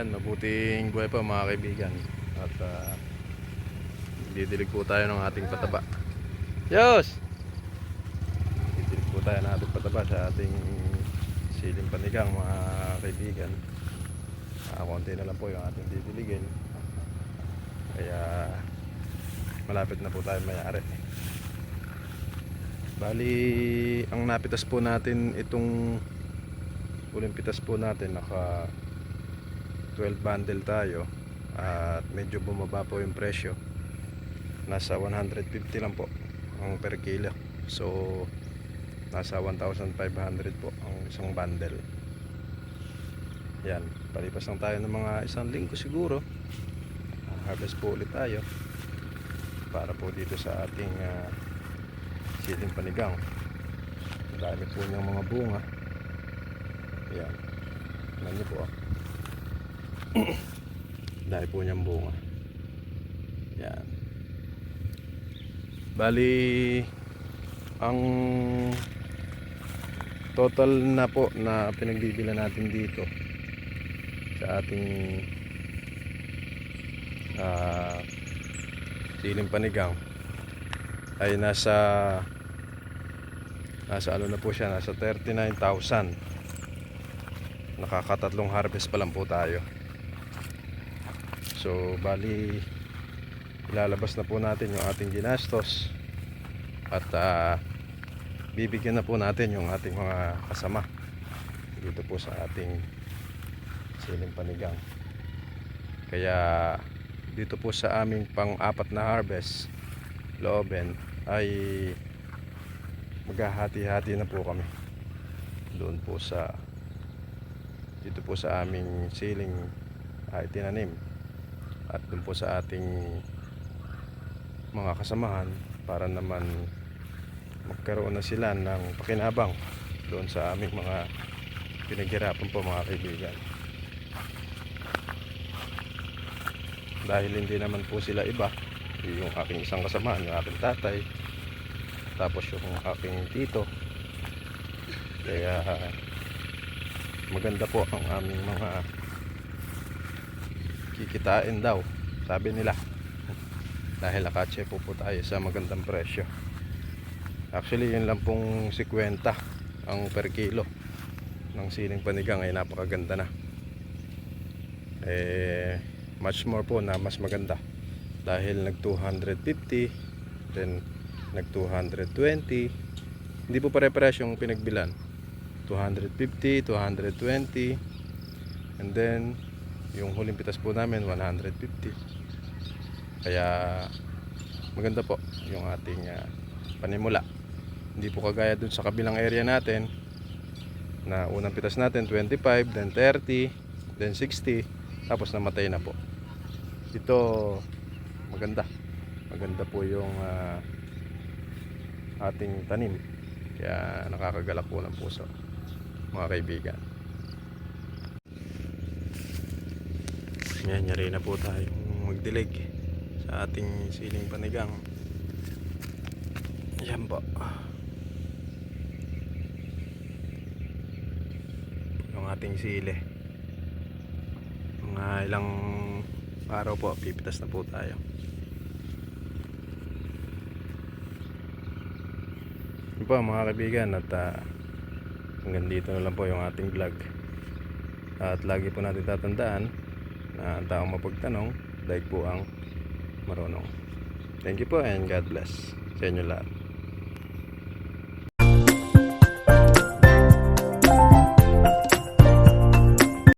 Yan, mabuting buhay po mga kaibigan. At uh, didilig po tayo ng ating pataba. Yos! Didilig po tayo ng ating pataba sa ating siling panigang mga kaibigan. Uh, konti na lang po yung ating didiligin. Kaya malapit na po tayo mayari. Bali, ang napitas po natin itong uling pitas po natin naka 12 bundle tayo at medyo bumaba po yung presyo. Nasa 150 lang po ang per kilo. So nasa 1,500 po ang isang bundle. Yan palipas lang tayo ng mga isang linggo siguro. Harvest po ulit tayo para po dito sa ating uh, siling panigang. Dami po niyang mga bunga. Yan niyo po ah dahil po niyang bunga. Yan. Bali ang total na po na pinagbibila natin dito sa ating ah siling panigang ay nasa nasa ano na po siya nasa 39,000 nakakatatlong harvest pa lang po tayo so bali ilalabas na po natin yung ating ginastos. At ah, bibigyan na po natin yung ating mga kasama dito po sa ating siling panigang. Kaya dito po sa aming pang apat na harvest looben ay maghahati-hati na po kami doon po sa dito po sa aming siling ay tinanim at doon po sa ating mga kasamahan para naman magkaroon na sila ng pakinabang doon sa aming mga pinaghirapan po mga kaibigan. Dahil hindi naman po sila iba yung aking isang kasamahan yung aking tatay tapos yung aking tito. Kaya maganda po ang aming mga kikitain daw sabi nila. Dahil nakatse po po tayo sa magandang presyo. Actually yun lang pong 50 ang per kilo ng siling panigang ay napakaganda na. Eh much more po na mas maganda. Dahil nag 250 then nag 220 hindi po pare-pares yung pinagbilan 250 220 and then yung huling pitas po namin 150 kaya maganda po yung ating ah, panimula. Hindi po kagaya dun sa kabilang area natin na unang pitas natin 25 then 30 then 60 tapos namatay na po. Ito maganda. Maganda po yung ah, ating tanim. Kaya nakakagalak po ng puso mga kaibigan yan yari na po tayo. Magdilig sa ating siling panigang. Yan po. Yung ating sili. Mga ilang araw po pipitas na po tayo. Yun po mga kaibigan at ah, hanggang dito na lang po yung ating vlog. At lagi po natin tatandaan na ang taong mapagtanong daig po ang marunong. Thank you po and God bless sa inyo lahat